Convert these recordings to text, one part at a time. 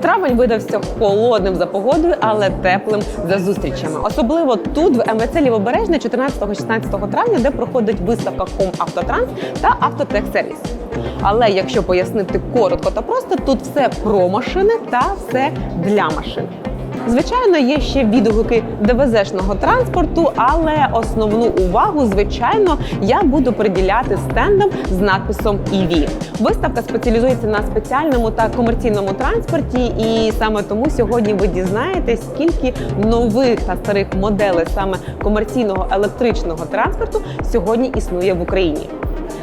Травень видався холодним за погодою, але теплим за зустрічами. Особливо тут, в МВЦ Лівобережне, 14-16 травня, де проходить виставка Комавтотранс та Автотехсервіс. Але якщо пояснити коротко та просто, тут все про машини та все для машин. Звичайно, є ще відгуки ДВЗшного транспорту, але основну увагу, звичайно, я буду приділяти стендам з надписом EV. Виставка спеціалізується на спеціальному та комерційному транспорті, і саме тому сьогодні ви дізнаєтесь, скільки нових та старих моделей саме комерційного електричного транспорту сьогодні існує в Україні.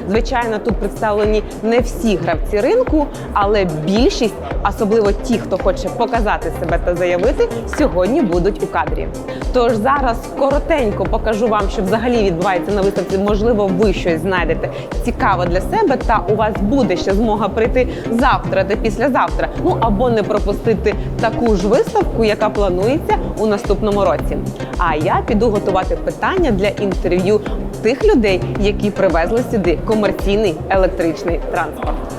Звичайно, тут представлені не всі гравці ринку, але більшість, особливо ті, хто хоче показати себе та заявити, сьогодні будуть у кадрі. Тож зараз коротенько покажу вам, що взагалі відбувається на виставці. Можливо, ви щось знайдете цікаве для себе, та у вас буде ще змога прийти завтра та післязавтра. Ну або не пропустити таку ж виставку, яка планується у наступному році. А я піду готувати питання для інтерв'ю тих людей, які привезли сюди комерційний електричний транспорт.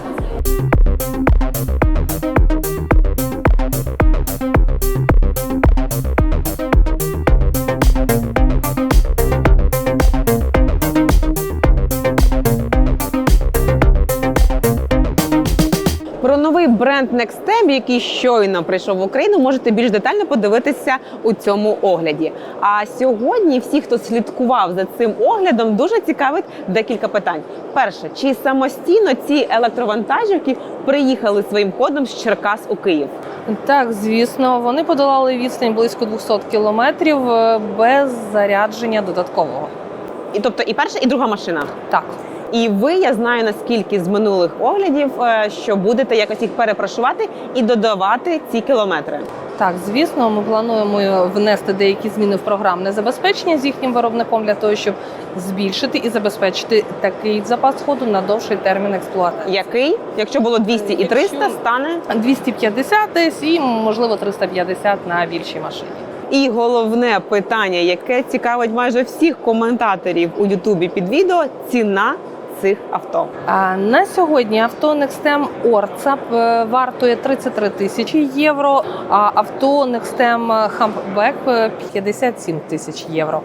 Бренд Nextem, який щойно прийшов в Україну, можете більш детально подивитися у цьому огляді. А сьогодні всі, хто слідкував за цим оглядом, дуже цікавить декілька питань. Перше, чи самостійно ці електровантажівки приїхали своїм ходом з Черкас у Київ? Так, звісно, вони подолали відстань близько 200 кілометрів е, без зарядження додаткового. І тобто і перша, і друга машина. Так, І ви, я знаю наскільки з минулих оглядів, е, що будете якось їх перепрошувати і додавати ці кілометри. так, звісно, ми плануємо внести деякі зміни в програмне забезпечення з їхнім виробником для того, щоб збільшити і забезпечити такий запас ходу на довший термін експлуатації. Який, якщо було 200 і 300, Якщо- стане 250 десь і можливо 350 на більшій машині. І головне питання, яке цікавить майже всіх коментаторів у Ютубі під відео ціна цих авто. На сьогодні авто Nextem Orca е, вартує 33 тисячі євро, а авто Nextem Humpback е, 57 тисяч євро.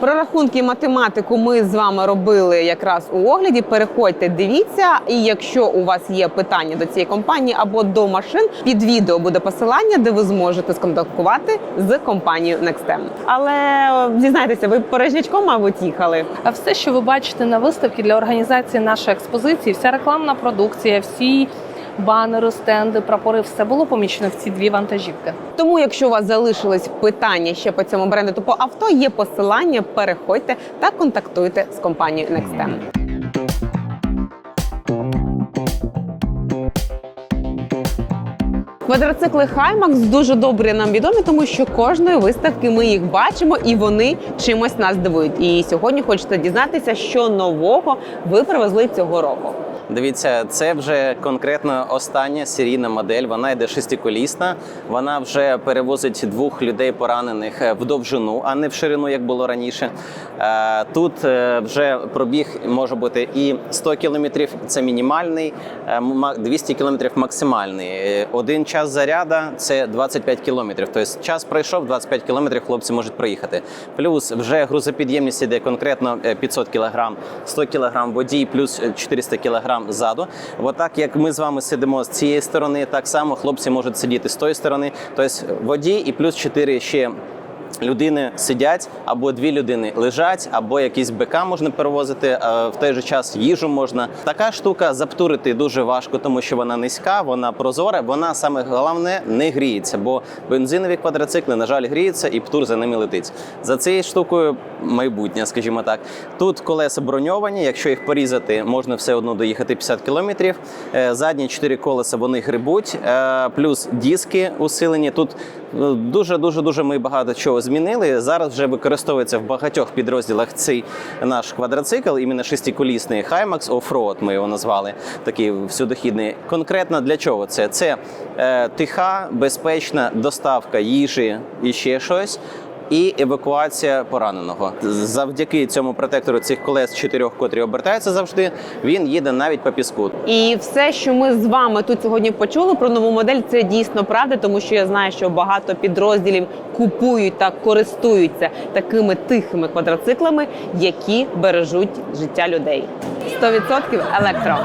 Прорахунки і математику ми з вами робили якраз у огляді. Переходьте, дивіться. І якщо у вас є питання до цієї компанії або до машин, під відео буде посилання, де ви зможете сконтактувати з компанією Nextem. Але зізнайтеся, ви порожнячком, мабуть, їхали. А все, що ви бачите на виставці для організації нашої експозиції, вся рекламна продукція, всі банери, стенди, прапори, все було помічено в ці дві вантажівки. Тому, якщо у вас залишились питання ще по цьому бренду, то по авто є посилання. Переходьте та контактуйте з компанією Nextem. Квадроцикли Хаймакс дуже добре нам відомі, тому що кожної виставки ми їх бачимо і вони чимось нас дивують. І сьогодні хочете дізнатися, що нового ви привезли цього року. Дивіться, це вже конкретно остання серійна модель. Вона йде шестиколісна. Вона вже перевозить двох людей поранених е, в довжину, а не в ширину, як було раніше. Е, Тут е, вже пробіг може бути і 100 кілометрів, це мінімальний, е, 200 кілометрів максимальний. Один час заряда це 25 кілометрів. Тобто час пройшов, 25 кілометрів хлопці можуть проїхати. Плюс вже грузопідємність іде конкретно е, 500 кілограм, 100 кілограм водій, плюс е, 400 кілограм ззаду. Отак, як ми з вами сидимо з цієї сторони, так само хлопці можуть сидіти з тої сторони. Тобто водій і плюс 4 ще людини сидять, або дві людини лежать, або якісь БК можна перевозити. а В той же час їжу можна. Така штука заптурити дуже важко, тому що вона низька, вона прозора. Вона саме головне не гріється, бо бензинові квадроцикли, на жаль, гріються, і птур за ними летить. За цією штукою майбутнє, скажімо так. Тут колеса броньовані. Якщо їх порізати, можна все одно доїхати 50 кілометрів. Е, Задні чотири колеса вони грибуть, е, плюс диски усилені. Тут дуже дуже дуже ми багато чого змінили. Зараз вже використовується в багатьох підрозділах цей наш квадроцикл, іменно шестиколісний Himax Offroad, Ми його назвали такий всюдохідний. Конкретно для чого це? Це е, тиха, безпечна доставка їжі і ще щось. І евакуація пораненого. Завдяки цьому протектору цих колес чотирьох, котрі обертаються завжди, він їде навіть по піску. І все, що ми з вами тут сьогодні почули про нову модель, це дійсно правда, тому що я знаю, що багато підрозділів купують та користуються такими тихими квадроциклами, які бережуть життя людей. 100% електро.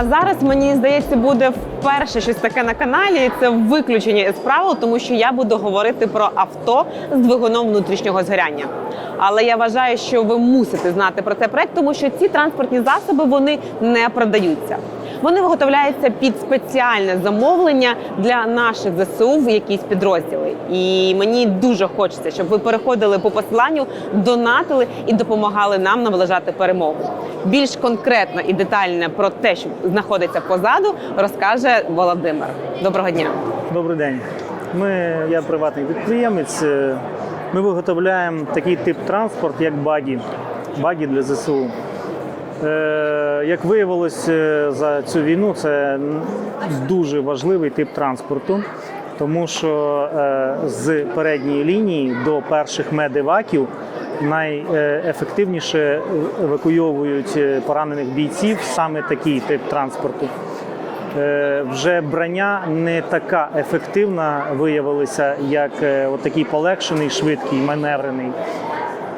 А зараз мені здається, буде вперше щось таке на каналі. Це виключення із правил, тому що я буду говорити про авто з двигуном внутрішнього згоряння. Але я вважаю, що ви мусите знати про цей проект, тому що ці транспортні засоби вони не продаються. Вони виготовляються під спеціальне замовлення для наших ЗСУ в якісь підрозділи. І мені дуже хочеться, щоб ви переходили по посиланню, донатили і допомагали нам наближати перемогу. Більш конкретно і детально про те, що знаходиться позаду, розкаже Володимир. Доброго дня. Добрий день. Ми, я приватний підприємець. Е, Ми виготовляємо такий тип транспорт, як багі. Багі для ЗСУ. Е, Як виявилось е, за цю війну, це дуже важливий тип транспорту, тому що е, з передньої лінії до перших медеваків найефективніше евакуйовують поранених бійців саме такий тип транспорту. Вже брання не така ефективна виявилася, як такий полегшений, швидкий, маневрений.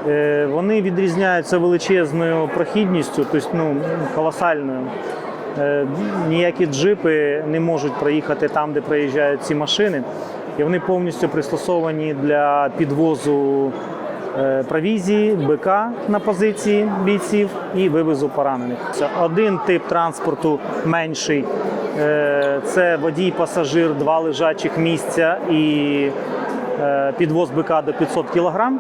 Е, Вони відрізняються величезною прохідністю, тобто ну, колосальною. Е, Ніякі джипи не можуть проїхати там, де проїжджають ці машини, і вони повністю пристосовані для підвозу е, провізії, БК на позиції бійців і вивезу поранених. Один тип транспорту менший. Це водій, пасажир, два лежачих місця і підвоз БК до 500 кг.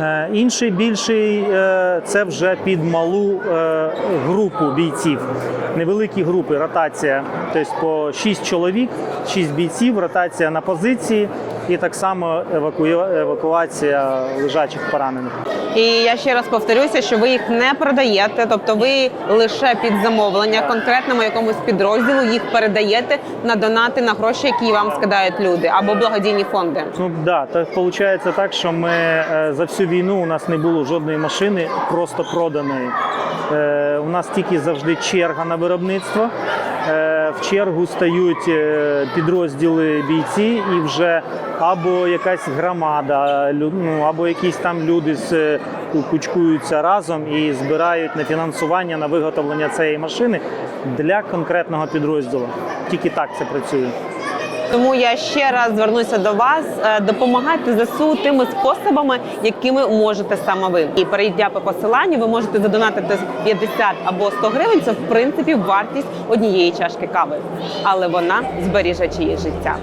Е, Інший більший е, це вже під малу е, групу бійців. Невеликі групи, ротація, тобто по 6 чоловік, 6 бійців, ротація на позиції і так само евакуація лежачих поранених. І я ще раз повторюся, що ви їх не продаєте, тобто ви лише під замовлення конкретному якомусь підрозділу їх передаєте на донати на гроші, які вам скидають люди або благодійні фонди. Ну да, так виходить так, що ми за всю війну у нас не було жодної машини просто проданої. Е, У нас тільки завжди черга на виробництво. Е, В чергу стають е, підрозділи бійці і вже або якась громада, ну, або якісь там люди з е, кучкуються разом і збирають на фінансування на виготовлення цієї машини для конкретного підрозділу. Тільки так це працює. Тому я ще раз звернуся до вас. допомагати Допомагайте ЗСУ тими способами, якими можете саме ви. І перейдя по посиланню, ви можете задонатити 50 або 100 гривень. Це в принципі вартість однієї чашки кави, але вона збереже чиє життя.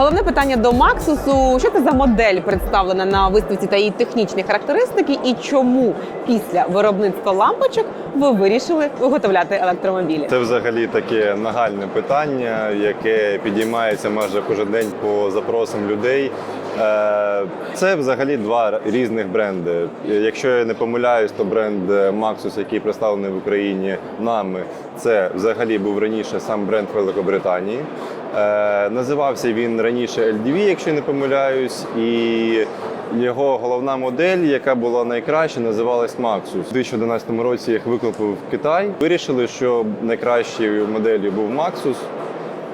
Головне питання до Максусу: що це за модель представлена на виставці та її технічні характеристики, і чому після виробництва лампочок ви вирішили виготовляти електромобілі? Це взагалі таке нагальне питання, яке підіймається майже кожен день по запросам людей. Е, Це взагалі два різних бренди. Якщо я не помиляюсь, то бренд Maxus, який представлений в Україні нами, це взагалі був раніше сам бренд Великобританії. Е, Називався він раніше LDV, якщо не помиляюсь, і його головна модель, яка була найкраща, називалась Maxus. У 2011 році їх викупив Китай. Вирішили, що найкращою моделлю був Maxus,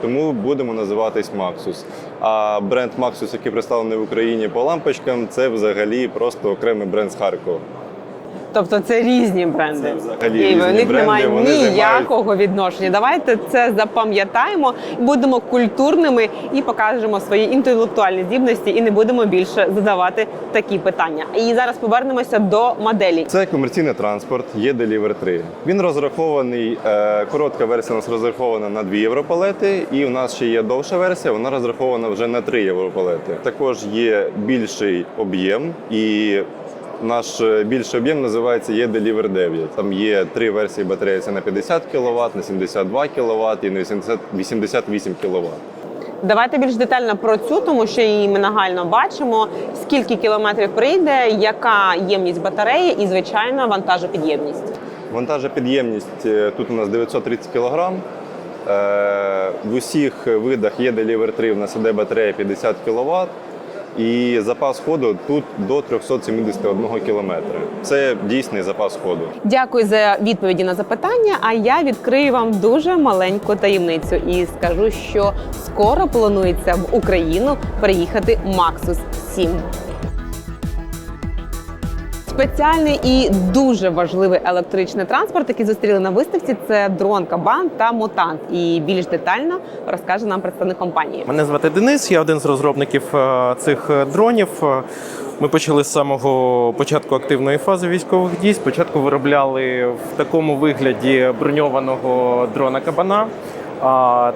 тому будемо називатись Maxus. А бренд Maxus, який представлений в Україні по лампочкам, це взагалі просто окремий бренд з Харкова. Тобто це різні бренди. Це взагалі і в них бренди, немає вони ніякого відношення. Давайте це запам'ятаємо, будемо культурними і покажемо свої інтелектуальні здібності, і не будемо більше задавати такі питання. І зараз повернемося до моделі. Це комерційний транспорт, є Deliver 3. Він розрахований, е, коротка версія у нас розрахована на 2 європалети, і у нас ще є довша версія, вона розрахована вже на 3 європалети. Також є більший об'єм і. Наш е, більший об'єм називається є Deliver 9. Там є три версії батареї: це на 50 кВт, на 72 кВт і на 80 88 кВт. Давайте більш детально про цю, тому що її ми нагально бачимо. Скільки кілометрів прийде, яка ємність батареї і звичайно вантажопідємність. Вантажопідємність е, тут у нас 930 кг. В усіх видах є Deliver 3, в нас іде батарея 50 кВт. І запас ходу тут до 371 кілометра. Це дійсний запас ходу. Дякую за відповіді на запитання. А я відкрию вам дуже маленьку таємницю і скажу, що скоро планується в Україну приїхати Maxus 7. Спеціальний і дуже важливий електричний транспорт, який зустріли на виставці, це дрон Кабан та Мутант. І більш детально розкаже нам представник компанії. Мене звати Денис, я один з розробників е, цих е, дронів. Е, Ми почали з самого початку активної фази військових дій. Спочатку виробляли в такому вигляді броньованого дрона кабана.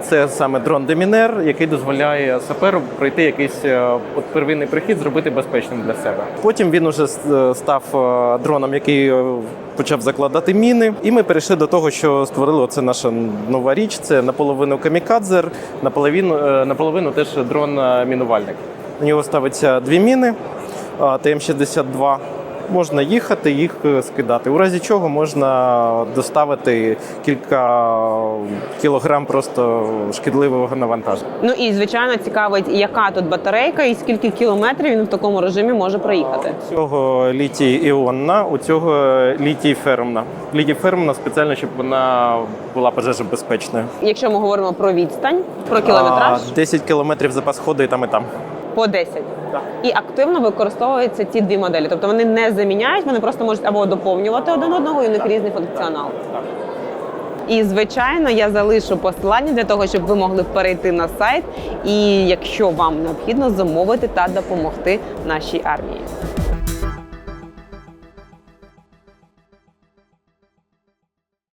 Це саме дрон Демінер, який дозволяє саперу пройти якийсь е, от первинний прихід, зробити безпечним для себе. Потім він уже став е, дроном, який е, почав закладати міни. І ми перейшли до того, що створили оце наша нова річ. Це наполовину камікадзер, наполовину, е, наполовину теж дрон-мінувальник. На нього ставиться дві міни а, ТМ-62. Можна їхати, їх е, скидати. У разі чого можна доставити кілька кілограм просто шкідливого навантаження. Ну і звичайно цікавить, яка тут батарейка і скільки кілометрів він в такому режимі може проїхати. У цього літій іонна, у цього літій фермна. Літій фермна спеціально, щоб вона була пожежобезпечною. Якщо ми говоримо про відстань, про кілометраж А, 10 кілометрів запас ходу і там, і там. По 10. І активно використовуються ці дві моделі. Тобто вони не заміняють, вони просто можуть або доповнювати один одного, і у них різний функціонал. І звичайно, я залишу посилання для того, щоб ви могли перейти на сайт, і якщо вам необхідно замовити та допомогти нашій армії.